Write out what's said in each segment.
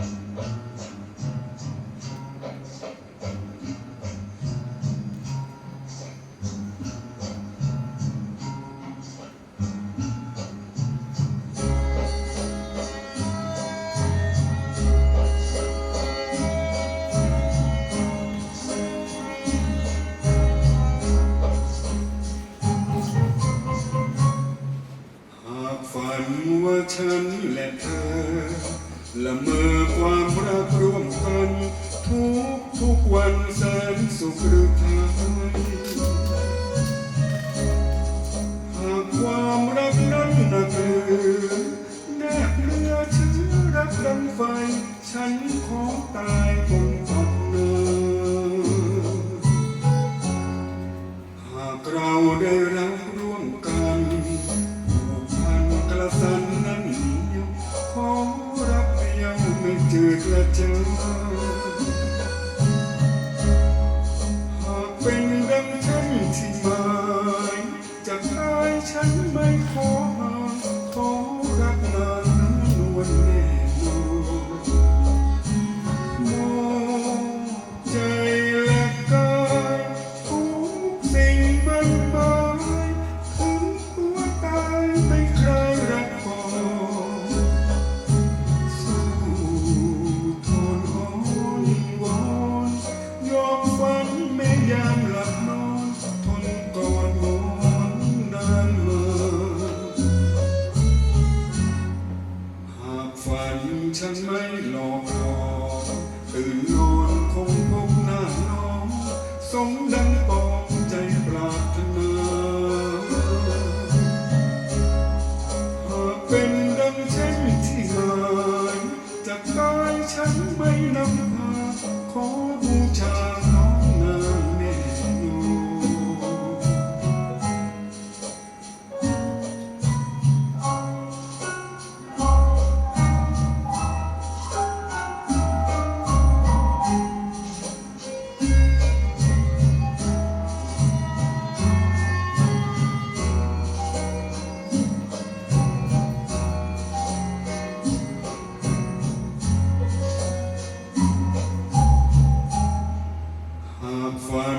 หากฝันว่าฉันและเธอ ละเมอความรักร่วมกัน ทุกทุกวันแสนสุขหรือไทยหากความรักนั้นหนักเรือแนบเรือเชื้อรักดังไฟ ฉันขอตายบน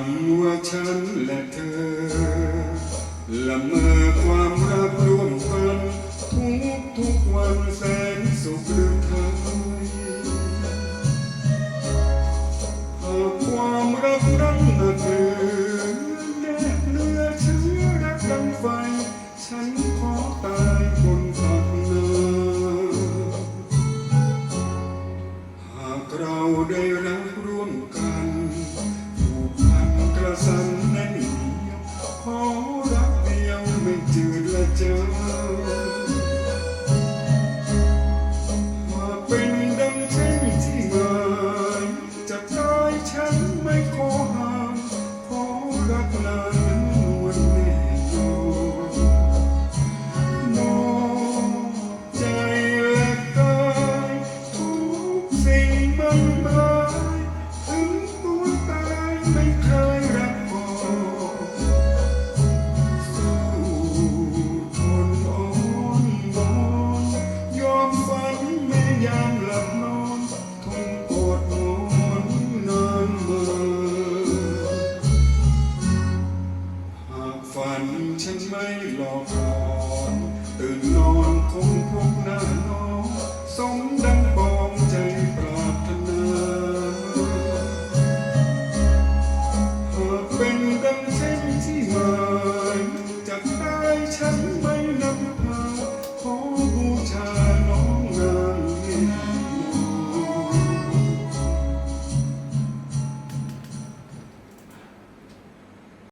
ากฝันว่าฉันและเธอละเมอความรักร่วมกันทุกทุกๆวันแสนสุขหรือไทยหากความรักนั้นหนักหรือแนบเนื้อเชื้อรักดังไฟ ฉันขอตายบนฝักเนินหากเราได้รัก me do it like you